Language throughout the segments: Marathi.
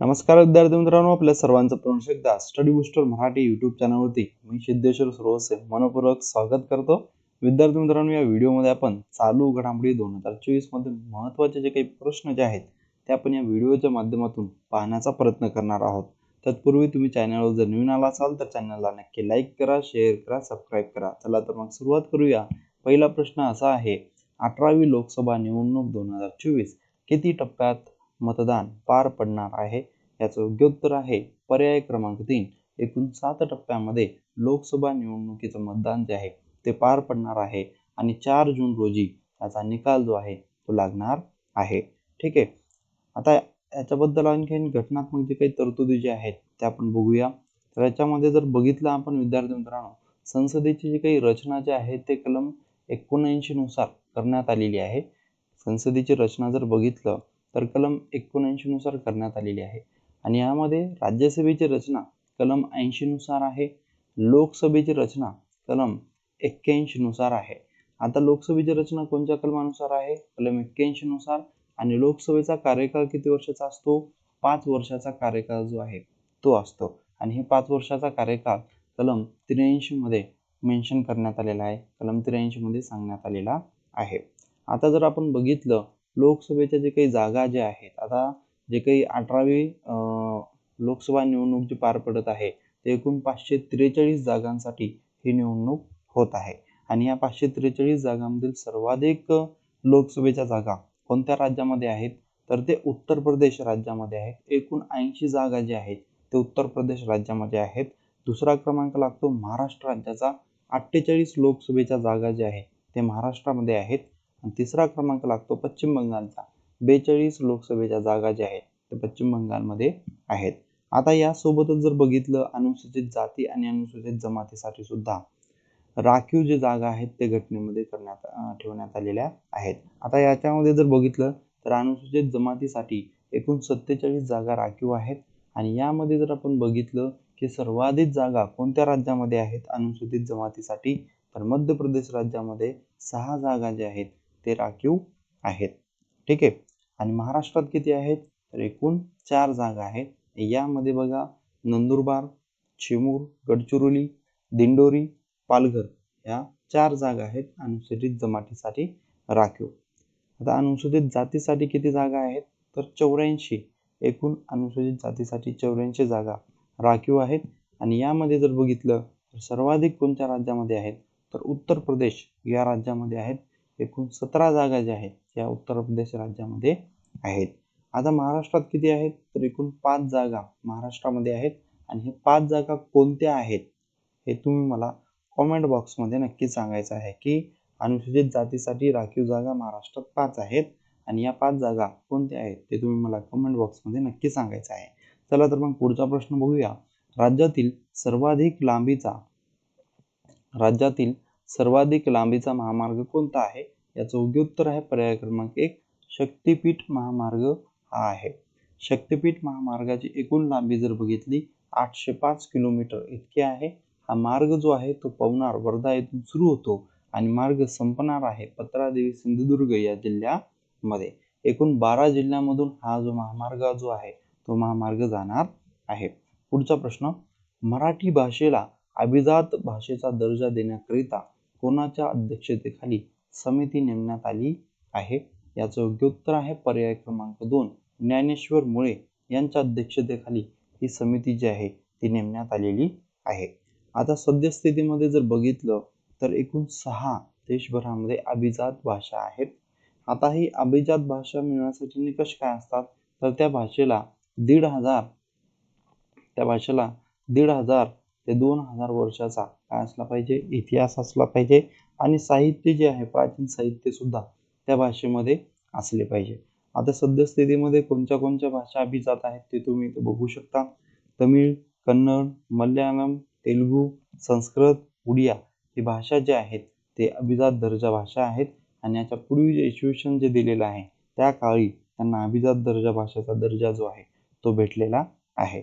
नमस्कार विद्यार्थी मित्रांनो आपल्या सर्वांचं पुन्हा एकदा स्टडी बुस्टर मराठी युट्यूब चॅनलवरती मी सिद्धेश्वर सरोसे मनपूर्वक स्वागत करतो. विद्यार्थी मित्रांनो या व्हिडिओमध्ये आपण चालू घडामोडी दोन हजार चोवीसमध्ये महत्त्वाचे जे काही प्रश्न जे आहेत ते आपण या व्हिडिओच्या माध्यमातून पाहण्याचा प्रयत्न करणार आहोत. तत्पूर्वी तुम्ही चॅनलवर जर नवीन आला असाल तर चॅनलला नक्की लाईक करा शेअर करा सबस्क्राईब करा. चला तर मग सुरुवात करूया. पहिला प्रश्न असा आहे अठरावी लोकसभा निवडणूक दोन हजार चोवीस किती टप्प्यात मतदान पार पडणार आहे. याचं योग्य उत्तर आहे पर्याय क्रमांक तीन. एकूण सात टप्प्यामध्ये लोकसभा निवडणुकीचं मतदान जे आहे ते पार पडणार आहे. आणि चार जून रोजी याचा निकाल जो आहे तो लागणार आहे. ठीक आहे? आता याच्याबद्दल आणखीन घटनात्मक जे काही तरतुदी जे आहेत त्या आपण बघूया. तर याच्यामध्ये जर बघितलं आपण विद्यार्थी मित्रांनो संसदेची जी काही रचना जी आहे ते कलम एकोणऐंशी नुसार करण्यात आलेली आहे. संसदेची रचना जर बघितलं तर कलम एकोणऐंशीनुसार करण्यात आलेली आहे. आणि यामध्ये राज्यसभेची रचना कलम ऐंशीनुसार आहे. लोकसभेची रचना कलम एक्क्याऐंशीनुसार आहे. आता लोकसभेची रचना कोणत्या कलमानुसार आहे? कलम एक्क्याऐंशीनुसार आणि लोकसभेचा कार्यकाळ किती वर्षाचा असतो? पाच वर्षाचा कार्यकाळ जो आहे तो असतो. आणि हे पाच वर्षाचा कार्यकाळ कलम त्र्याऐंशीमध्ये मेन्शन करण्यात आलेला आहे. कलम त्र्याऐंशीमध्ये सांगण्यात आलेला आहे. आता जर आपण बघितलं लोकसभेच्या जे काही जागा ज्या आहेत आता जे काही अठरावी लोकसभा निवडणूक जी पार पडत आहे ते एकूण पाचशे त्रेचाळीस जागांसाठी ही निवडणूक होत आहे. आणि या पाचशे त्रेचाळीस जागांमधील सर्वाधिक लोकसभेच्या जागा कोणत्या राज्यामध्ये आहेत? तर ते उत्तर प्रदेश राज्यामध्ये आहेत. एकूण ऐंशी जागा ज्या आहेत ते उत्तर प्रदेश राज्यामध्ये आहेत. दुसरा क्रमांक लागतो महाराष्ट्र राज्याचा. अठ्ठेचाळीस लोकसभेच्या जागा ज्या आहेत ते महाराष्ट्रामध्ये आहेत. आणि तिसरा क्रमांक लागतो पश्चिम बंगालचा. बेचाळीस लोकसभेच्या जागा ज्या आहेत ते पश्चिम बंगालमध्ये आहेत. आता यासोबतच जर बघितलं अनुसूचित जाती आणि अनुसूचित जमातीसाठी सुद्धा राखीव जे जागा आहेत ते घटनेमध्ये करण्यात ठेवण्यात आलेल्या आहेत. आता याच्यामध्ये जर बघितलं तर अनुसूचित जमातीसाठी एकूण सत्तेचाळीस जागा राखीव आहेत. आणि यामध्ये जर आपण बघितलं की सर्वाधिक जागा कोणत्या राज्यामध्ये आहेत? अनुसूचित जमातीसाठी तर मध्य प्रदेश राज्यामध्ये सहा जागा ज्या आहेत ते राखीव आहेत. ठीक आहे? आणि महाराष्ट्रात किती आहेत? तर एकूण चार जागा आहेत. यामध्ये बघा नंदुरबार चिमूर गडचिरोली दिंडोरी पालघर या चार जागा आहेत अनुसूचित जमातीसाठी राखीव. आता अनुसूचित जातीसाठी किती जागा आहेत? तर चौऱ्याऐंशी. एकूण अनुसूचित जातीसाठी चौऱ्याऐंशी जागा राखीव आहेत. आणि यामध्ये जर बघितलं तर सर्वाधिक कोणत्या राज्यामध्ये आहेत? तर उत्तर प्रदेश या राज्यामध्ये आहेत. एकूण सतरा जागा ज्या आहेत या उत्तर प्रदेश राज्यामध्ये आहेत. आता महाराष्ट्रात किती आहेत? तर एकूण पाच जागा महाराष्ट्रामध्ये आहेत. आणि हे पाच जागा कोणत्या आहेत? हे तुम्ही मला कॉमेंट बॉक्समध्ये नक्की सांगायचं आहे की अनुसूचित जातीसाठी राखीव जागा महाराष्ट्रात पाच आहेत. आणि या पाच जागा कोणत्या आहेत? ते तुम्ही मला कमेंट बॉक्समध्ये नक्की सांगायचं आहे. चला तर मग पुढचा प्रश्न बघूया. राज्यातील सर्वाधिक लांबीचा राज्यातील सर्वाधिक लांबीचा महामार्ग कोणता आहे? याचं योग्य उत्तर आहे पर्याय क्रमांक एक. शक्तीपीठ महामार्ग हा आहे. शक्तीपीठ महामार्गाची एकूण लांबी जर बघितली आठशे पाच किलोमीटर इतकी आहे. हा मार्ग जो आहे तो पवनार वर्धा येथून सुरू होतो आणि मार्ग संपणार आहे पत्रादेवी सिंधुदुर्ग या जिल्ह्यामध्ये. एकूण बारा जिल्ह्यामधून हा जो महामार्ग जो आहे तो महामार्ग जाणार आहे. पुढचा प्रश्न मराठी भाषेला अभिजात भाषेचा दर्जा देण्याकरिता कोणाच्या अध्यक्षतेखाली समिती नेमण्यात आली आहे? याचं योग्य उत्तर आहे पर्याय क्रमांक दोन. ज्ञानेश्वर मुळे यांच्या अध्यक्षतेखाली ही समिती जी आहे ती नेमण्यात आलेली आहे. आता सद्यस्थितीमध्ये जर बघितलं तर एकूण सहा देशभरामध्ये अभिजात भाषा आहेत. आता ही अभिजात भाषा मिळवण्यासाठी निकष काय असतात? तर त्या भाषेला दीड हजार त्या भाषेला दीड हजार ते दोन हजार वर्षाचा काय असला पाहिजे? इतिहास असला पाहिजे आणि साहित्य जे आहे प्राचीन साहित्य सुद्धा त्या भाषेमध्ये असले पाहिजे. आता सद्यस्थितीमध्ये कोणत्या कोणत्या भाषा अभिजात आहेत ते तुम्ही इथं बघू शकता. तमिळ कन्नड मल्याळम तेलुगू संस्कृत उडिया ही भाषा ज्या आहेत ते अभिजात दर्जा भाषा आहेत आणि याच्या पूर्वी जे इश्युएशन जे दिलेलं आहे त्या काळी त्यांना अभिजात दर्जा भाषेचा दर्जा जो आहे तो भेटलेला आहे.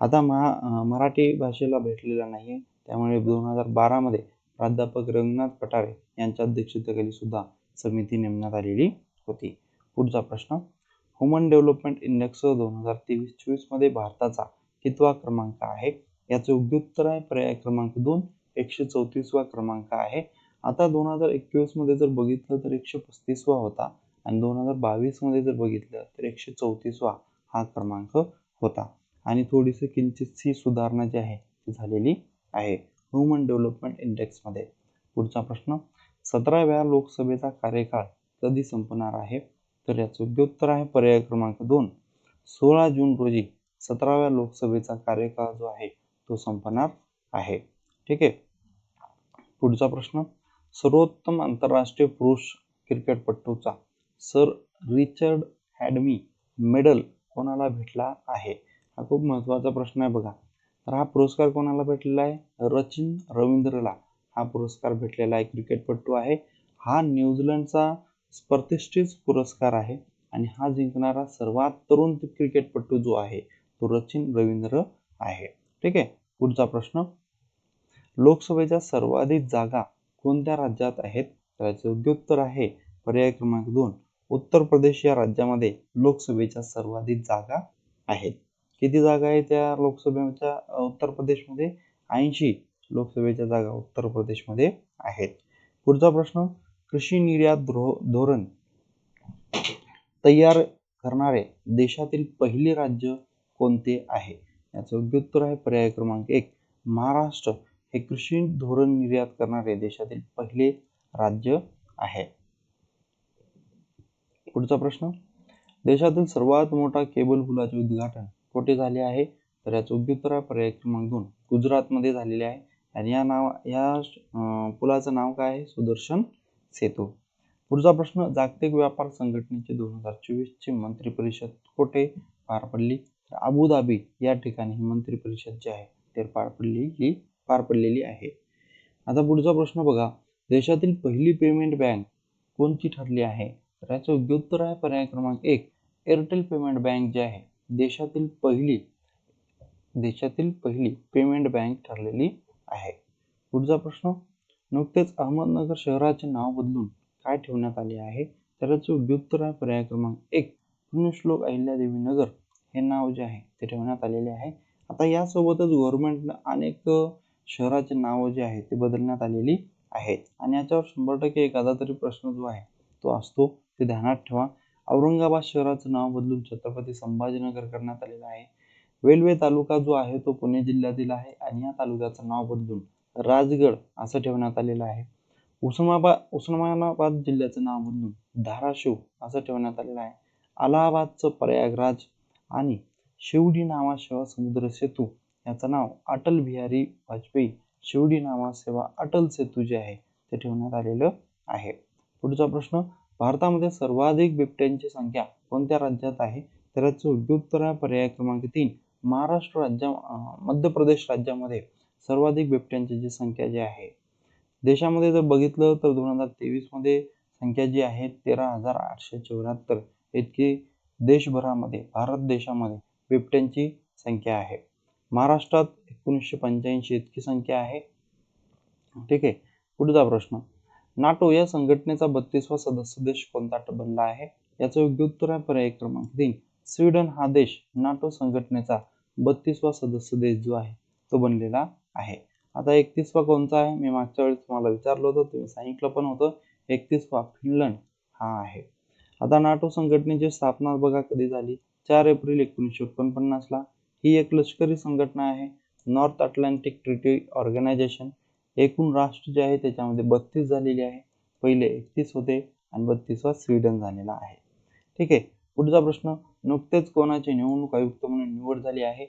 आता महा मराठी भाषेला भेटलेला नाही त्यामुळे दोन हजार बारामध्ये प्राध्यापक रंगनाथ पटारे यांच्या अध्यक्षतेखाली सुद्धा समिती नेमण्यात आलेली होती. पुढचा प्रश्न ह्युमन डेव्हलपमेंट इंडेक्स दोन हजार तेवीस चोवीसमध्ये भारताचा कितवा क्रमांक आहे? याचे योग्य उत्तर आहे पर्याय क्रमांक दोन एकशे चौतीसवा क्रमांक आहे. आता दोन हजार एकवीसमध्ये जर बघितलं तर एकशे पस्तीसवा होता आणि दोन हजार बावीसमध्ये जर बघितलं तर एकशे चौतीसवा हा क्रमांक होता. आणि थोडीशी किंचितशी सुधारणा जी आहे ती झालेली आहे. ह्युमन डेव्हलपमेंट इंडेक्समध्ये पुढचा प्रश्न सतराव्या लोकसभेचा कार्यकाळ कधी संपणार आहे? तर याचं योग्य उत्तर आहे पर्याय क्रमांक दोन. सोळा जून रोजी सतराव्या लोकसभेचा कार्यकाळ जो आहे तो संपणार आहे. ठीक आहे? पुढचा प्रश्न सर्वोत्तम आंतरराष्ट्रीय पुरुष क्रिकेटपटूचा सर रिचर्ड हॅडमी मेडल कोणाला भेटला आहे? हा खूप महत्त्वाचा प्रश्न आहे बघा. तर हा पुरस्कार कोणाला भेटलेला आहे? रचिन रवींद्रला. हा पुरस्कार भेटलेला आहे क्रिकेटपटू आहे. हा न्यूझीलंडचा प्रतिष्ठित पुरस्कार आहे आणि हा जिंकणारा सर्वात तरुण क्रिकेटपटू जो आहे तो रचिन रवींद्र आहे. ठीक आहे? पुढचा प्रश्न. लोकसभेच्या सर्वाधिक जागा कोणत्या राज्यात आहेत? त्याचे योग्य उत्तर आहे. पर्याय क्रमांक दोन. उत्तर प्रदेश या राज्यामध्ये लोकसभेच्या सर्वाधिक जागा आहेत. किती जागा आहे त्या लोकसभेच्या उत्तर प्रदेशमध्ये? ऐंशी लोकसभेच्या जागा उत्तर प्रदेशमध्ये आहेत. पुढचा प्रश्न कृषी निर्यात धोरण तयार करणारे देशातील पहिले राज्य कोणते आहे? याचं योग्य उत्तर आहे पर्याय क्रमांक एक. महाराष्ट्र हे कृषी धोरण निर्यात करणारे देशातील पहिले राज्य आहे. पुढचा प्रश्न देशातील सर्वात मोठा केबल पुलाचे उद्घाटन कुठे झाले आहे तर याचं योग्य पर्याय क्रमांक दोन. गुजरातमध्ये झालेले आहे. आणि या नाव या पुलाचं नाव काय आहे? सुदर्शन सेतू. पुढचा प्रश्न जागतिक व्यापार संघटनेचे दोन हजार चोवीसची मंत्री परिषद कोठे? पार पडली. तर अबुधाबी या ठिकाणी ही मंत्री परिषद जी आहे ते पार पडली ही पार पडलेली आहे. आता पुढचा प्रश्न बघा. देशातील पहिली पेमेंट बँक कोणती ठरली आहे? तर याचं योग्य उत्तर आहे पर्याय क्रमांक एक. एअरटेल पेमेंट बँक जी आहे देशातील पहिली देशातील पहिली पेमेंट बँक ठरलेली आहे. पुढचा प्रश्न नुकतेच अहमदनगर शहराचे नाव बदलून काय ठेवण्यात आले आहे? त्याचं याचं आहे पर्याय क्रमांक एक पुण्यश्लोक अहिल्यादेवी नगर हे नाव जे आहे ते ठेवण्यात आलेले आहे. आता यासोबतच गव्हर्नमेंटनं अनेक शहराचे नाव जे आहे ते बदलण्यात आलेली आहेत. आणि याच्यावर शंभर टक्के एखादा तरी प्रश्न जो आहे तो असतो ते ध्यानात ठेवा. औरंगाबाद शहराचं नाव बदलून छत्रपती संभाजीनगर करण्यात आलेलं आहे. वेल्वे तालुका जो आहे तो पुणे जिल्ह्यातील आहे आणि या तालुक्याचं नाव बदलून राजगड असं ठेवण्यात आलेलं आहे. उस्मानाबाद उस्मानाबाद जिल्ह्याचं नाव बदलून धाराशिव असं ठेवण्यात आलेलं आहे. अलाहाबादचं प्रयागराज आणि शिवडी नावाशिवा समुद्र सेतू याचं नाव अटल बिहारी वाजपेयी शिवडी नावासेवा अटल सेतू जे आहे ते ठेवण्यात आलेलं आहे. पुढचा प्रश्न भारतामध्ये सर्वाधिक बिबट्यांची संख्या कोणत्या राज्यात आहे? तर याचं उत्तर पर्याय क्रमांक तीन महाराष्ट्र राज्या मध्य प्रदेश राज्यामध्ये सर्वाधिक बिबट्यांची जी संख्या जी आहे. देशामध्ये जर बघितलं तर दोन हजार तेवीसमध्ये संख्या जी आहे तेरा हजार आठशे चौऱ्याहत्तर. इतकी देशभरामध्ये भारत देशामध्ये बिबट्यांची संख्या आहे. महाराष्ट्रात एकोणीसशे पंच्याऐंशी इतकी संख्या आहे. ठीक आहे. पुढचा प्रश्न. नाटो या संघटनेचा बत्तीसवा सदस्य देश कोणता बनला आहे? याचं योग्य उत्तर आहे पर्याय क्रमांक तीन. स्वीडन हा देश नाटो संघटनेचा बत्तीसवा सदस्य देश जो आहे तो बनलेला आहे. आता एकतीसवा कोणता आहे? मी मागच्या वेळेस तुम्हाला विचारलं होतं तुम्ही सांगितलं पण होतं. एकतीसवा फिनलंड हा आहे. आता नाटो संघटनेची स्थापना बघा कधी झाली? चार एप्रिल एकोणीसशे एकोणपन्नासला. ही एक लष्करी संघटना आहे. North Atlantic treaty organization. एकूण राष्ट्र जे आहे त्याच्यामध्ये बत्तीस झालेले आहे. पहिले एकतीस होते आणि बत्तीसवा स्वीडन झालेला आहे. ठीक आहे? पुढचा प्रश्न नुकतेच कोणाची निवडणूक आयुक्त म्हणून निवड झाली आहे?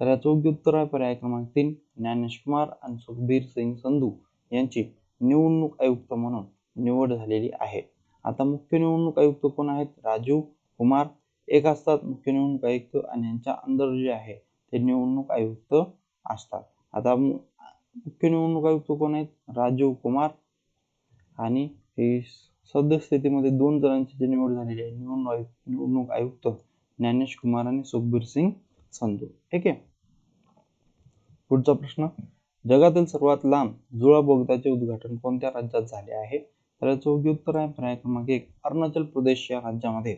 तर याचं योग्य उत्तर आहे पर्याय क्रमांक तीन ज्ञानेश कुमार आणि सुखबीर सिंग संधू यांची निवडणूक आयुक्त म्हणून निवड झालेली आहे. आता मुख्य निवडणूक आयुक्त कोण आहेत? राजीव कुमार. एक असतात मुख्य निवडणूक आयुक्त आणि यांच्या अंदर जे आहे ते निवडणूक आयुक्त असतात. आता मुख्य निवडणूक आयुक्त कोण आहेत राजीव कुमार आणि हे सद्यस्थितीमध्ये दोन जणांची जी निवड झालेली आहे निवडणूक निवडणूक आयुक्त ज्ञानेश कुमार आणि सुखबीर सिंग संधू. ठीक आहे? पुढचा प्रश्न जगातील सर्वात लांब जुळा बोगद्याचे उद्घाटन कोणत्या राज्यात झाले आहे? तर याचं योग्य उत्तर आहे पर्याय क्रमांक एक अरुणाचल प्रदेश या राज्यामध्ये.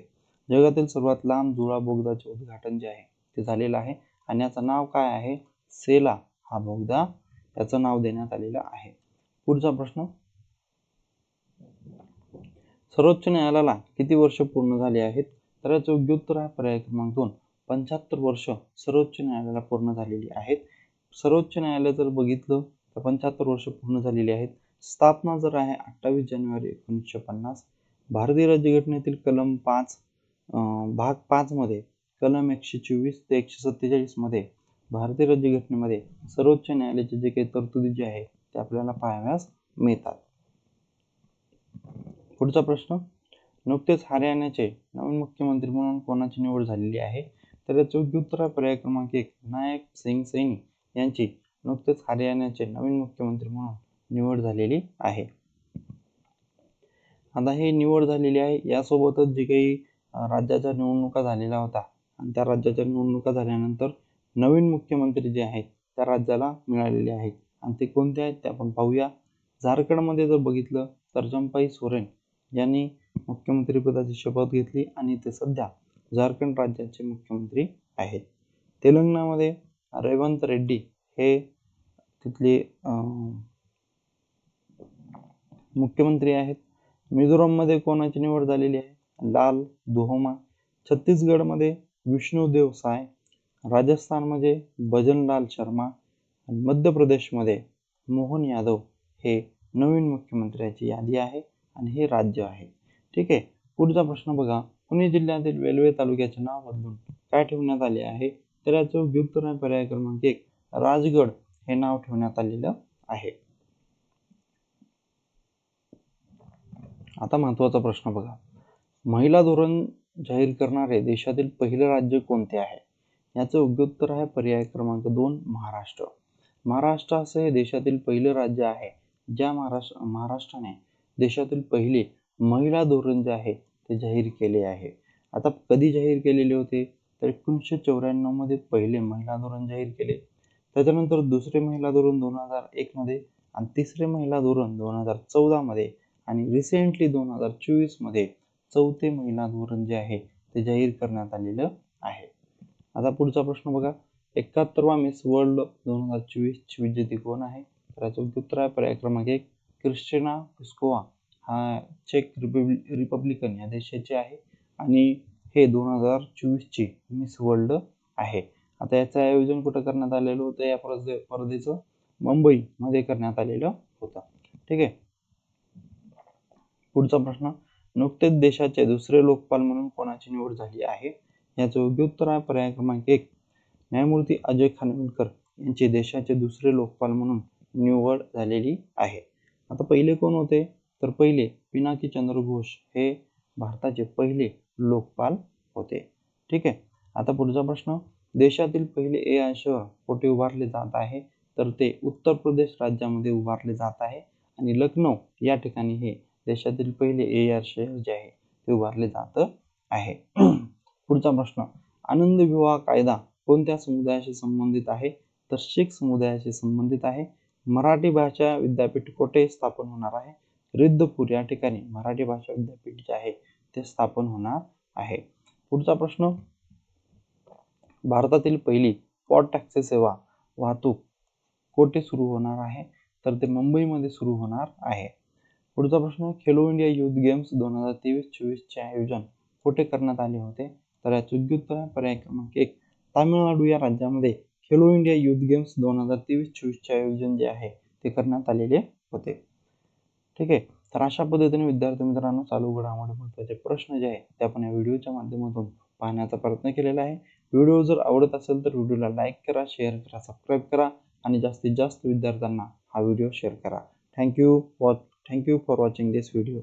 जगातील सर्वात लांब जुळा बोगदाचे उद्घाटन जे आहे ते झालेलं आहे. आणि याचं नाव काय आहे? सेला हा बोगदा. याचं नाव देण्यात आलेलं आहे. पुढचा प्रश्न. सर्वोच्च न्यायालयाला किती वर्ष पूर्ण झाली आहेत? तर याचं योग्य उत्तर आहे पर्याय क्रमांक दोन. पंच्याहत्तर वर्ष सर्वोच्च न्यायालयाला पूर्ण झालेली आहेत. सर्वोच्च न्यायालय जर बघितलं तर पंच्याहत्तर वर्ष पूर्ण झालेली आहेत. स्थापना जर आहे अठ्ठावीस जानेवारी एकोणीसशे पन्नास. भारतीय राज्यघटनेतील कलम पाच भाग पाचमध्ये कलम एकशे चोवीस ते एकशे सत्तेचाळीसमध्ये भारतीय राज्यघटनेमध्ये सर्वोच्च न्यायालयाचे जे काही तरतुदी जे आहे ते आपल्याला पाहाव्यास मिळतात. पुढचा प्रश्न नुकतेच हरियाणाचे नवीन मुख्यमंत्री म्हणून कोणाची निवड झालेली आहे? तर याचे योग्य पर्याय क्रमांक एक नायक सिंग सैनी यांची नुकतेच हरियाणाचे नवीन मुख्यमंत्री म्हणून निवड झालेली आहे. आता हे निवड झालेली आहे यासोबतच जे काही राज्याच्या निवडणुका झालेल्या होत्या आणि त्या राज्याच्या निवडणुका झाल्यानंतर नवीन मुख्यमंत्री जे आहेत त्या राज्याला मिळालेले आहेत. आणि ते कोणते आहेत ते आपण पाहूया. झारखंडमध्ये जर बघितलं तर चंपाई सोरेन यांनी मुख्यमंत्रीपदाची शपथ घेतली आणि ते सध्या झारखंड राज्याचे मुख्यमंत्री आहेत. तेलंगणामध्ये रेवंत रेड्डी हे तिथले मुख्यमंत्री आहेत. मिझोराममध्ये कोणाची निवड झालेली आहे? लाल दुहोमा. छत्तीसगडमध्ये विष्णुदेव साय राजस्थानमध्ये भजनलाल शर्मा आणि मध्य प्रदेशमध्ये मोहन यादव हे नवीन मुख्यमंत्र्याची यादी आहे आणि हे राज्य आहे. ठीक आहे? पुढचा प्रश्न बघा. पुणे जिल्ह्यातील वेल्वे तालुक्याचे नाव बदलून काय ठेवण्यात आले आहे? तर याचं उत्तर पर्याय क्रमांक एक राजगड हे नाव ठेवण्यात आलेलं आहे. आता महत्त्वाचा प्रश्न बघा. महिला धोरण जाहीर करणारे देशातील पहिले राज्य कोणते आहे? याचं योग्य उत्तर आहे पर्याय क्रमांक दोन महाराष्ट्र. महाराष्ट्र असं हे देशातील पहिलं राज्य आहे ज्या महाराष्ट्र महाराष्ट्राने देशातील पहिले महिला धोरण जे आहे ते जाहीर केले आहे. आता कधी जाहीर केलेले होते? तर एकोणीसशे चौऱ्याण्णवमध्ये पहिले महिला धोरण जाहीर केले. त्याच्यानंतर दुसरे महिला धोरण दोन हजार एक मध्ये आणि तिसरे महिला धोरण दोन हजार चौदा मध्ये आणि रिसेंटली दोन हजार चोवीसमध्ये चौथे महिला धोरण जे आहे ते जाहीर करण्यात आलेलं आहे. आता पुढचा प्रश्न बघा. एकाहत्तरवा मिस वर्ल्ड दोन हजार चोवीस ची विजेती कोण आहे? तर याचं उत्तर आहे पर्याय क्रमांक एक क्रिस्टिना पुस्कोवा हा चेक रिपब्लिकन या देशाचे आहे आणि हे दोन हजार चोवीसची मिस वर्ल्ड आहे. आता याचं आयोजन कुठं करण्यात आलेलं होतं? या स्पर्धेचं मुंबईमध्ये करण्यात आलेलं होतं. ठीक आहे? पुढचा प्रश्न नुकतेच देशाचे दुसरे लोकपाल म्हणून कोणाची निवड झाली आहे? याचं योग्य उत्तर आहे पर्याय क्रमांक एक. न्यायमूर्ती अजय खानविलकर यांची देशाचे दुसरे लोकपाल म्हणून निवड झालेली आहे. आता पहिले कोण होते? तर पहिले पिनाकी चंद्र घोष हे भारताचे पहिले लोकपाल होते. ठीक आहे? आता पुढचा प्रश्न. देशातील पहिले ए आय शहर कुठे उभारले जात आहे? तर ते उत्तर प्रदेश राज्यामध्ये उभारले जात आहे आणि लखनौ या ठिकाणी हे देशातील पहिले ए आर शहर जे आहे ते उभारले जात आहे. पुढचा प्रश्न. आनंद विवाह कायदा कोणत्या समुदायाशी संबंधित आहे? तर शीख समुदायाशी संबंधित आहे. मराठी भाषा विद्यापीठ कोठे स्थापन होणार आहे? रिद्धपूर या ठिकाणी मराठी भाषा विद्यापीठ जे आहे ते स्थापन होणार आहे. पुढचा प्रश्न. भारतातील पहिली पॉट टॅक्सी सेवा वाहतूक कोठे सुरू होणार आहे? तर ते मुंबईमध्ये सुरू होणार आहे. पुढचा प्रश्न. खेलो इंडिया युथ गेम्स दोन हजार तेवीस चोवीसचे आयोजन कुठे करण्यात आले होते? तर याचे योग्य उत्तर पर्याय क्रमांक एक. तामिळनाडू या राज्यामध्ये खेलो इंडिया युथ गेम्स दोन हजार तेवीस चोवीसचे आयोजन जे आहे ते करण्यात आलेले होते. ठीक आहे? तर अशा पद्धतीने विद्यार्थी मित्रांनो चालू घडामोडी महत्त्वाचे प्रश्न जे आहे ते आपण या व्हिडिओच्या माध्यमातून पाहण्याचा प्रयत्न केलेला आहे. व्हिडिओ जर आवडत असेल तर व्हिडिओला लाईक करा शेअर करा सबस्क्राईब करा आणि जास्तीत जास्त विद्यार्थ्यांना हा व्हिडिओ शेअर करा. Thank you for thank you for watching this video.